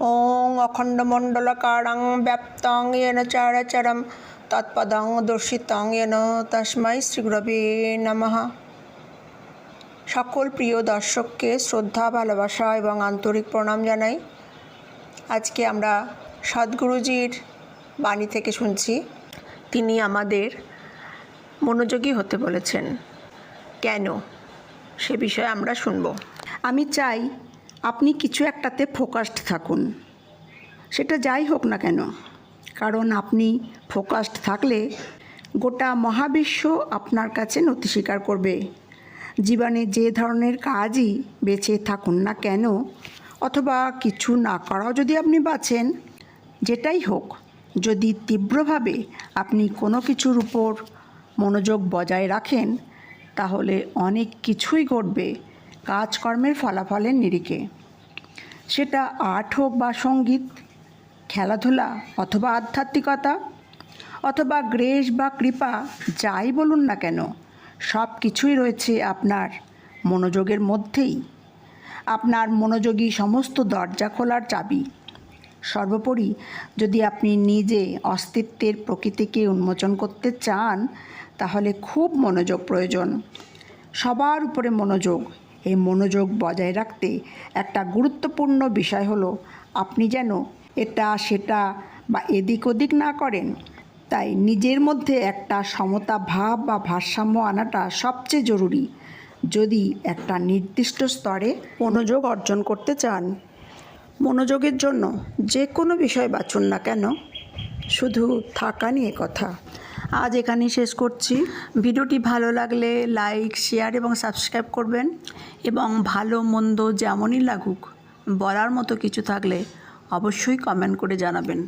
ওং অখণ্ডমণ্ডলকারাং ব্যাপ্তং N চারাচারম তৎপদং দর্শিতং N তস্মাই শ্রীগুরবে নমহা সকল প্রিয় দর্শককে শ্রদ্ধা, ভালোবাসা এবং আন্তরিক প্রণাম জানাই। আজকে আমরা সদ্গুরুজির বাণী থেকে শুনছি। তিনি আমাদের মনোযোগী হতে বলেছেন। কেন? সে বিষয়ে আমরা শুনব। আমি চাই আপনি কিছু একটাতে ফোকাসড থাকুন। সেটা যাই হোক না কেন, কারণ আপনি ফোকাসড থাকলে গোটা মহাবিশ্ব আপনার কাছে নথি স্বীকার করবে। জীবনে যে ধরনের কাজই বেঁচে থাকুন না কেন, অথবা কিছু না করাও যদি আপনি বাঁচেন, যেটাই হোক, যদি তীব্রভাবে আপনি কোনো কিছুর উপর মনোযোগ বজায় রাখেন, তাহলে অনেক কিছুই ঘটবে। কাজকর্মের ফলাফলের নিরিখে। সেটা আর্ট হোক বা সংগীত, খেলাধুলা অথবা আধ্যাত্মিকতা, অথবা গ্রেস বা কৃপা, যাই বলুন না কেন সব কিছুই রয়েছে আপনার মনোযোগের মধ্যেই। আপনার মনোযোগী সমস্ত দরজা খোলার চাবি। সর্বোপরি যদি আপনি নিজে অস্তিত্বের প্রকৃতিকে উন্মোচন করতে চান, তাহলে খুব মনোযোগ প্রয়োজন। সবার উপরে মনোযোগ এই মনোযোগ বজায় রাখতে একটা গুরুত্বপূর্ণ বিষয় হলো, আপনি যেন এটা, সেটা বা এদিক ওদিক না করেন। তাই নিজের মধ্যে একটা সমতা ভাব বা ভারসাম্য আনাটা সবচেয়ে জরুরি। যদি একটা নির্দিষ্ট স্তরে মনোযোগ অর্জন করতে চান, মনোযোগের জন্য যে কোনো বিষয় বাছুন না কেন, শুধু থাকা নিয়ে কথা। আজ এখানেই শেষ করছি। ভিডিওটি ভালো লাগলে লাইক, শেয়ার এবং সাবস্ক্রাইব করবেন এবং ভালো মন্দ যেমনই লাগুক, বলার মতো কিছু থাকলে অবশ্যই কমেন্ট করে জানাবেন।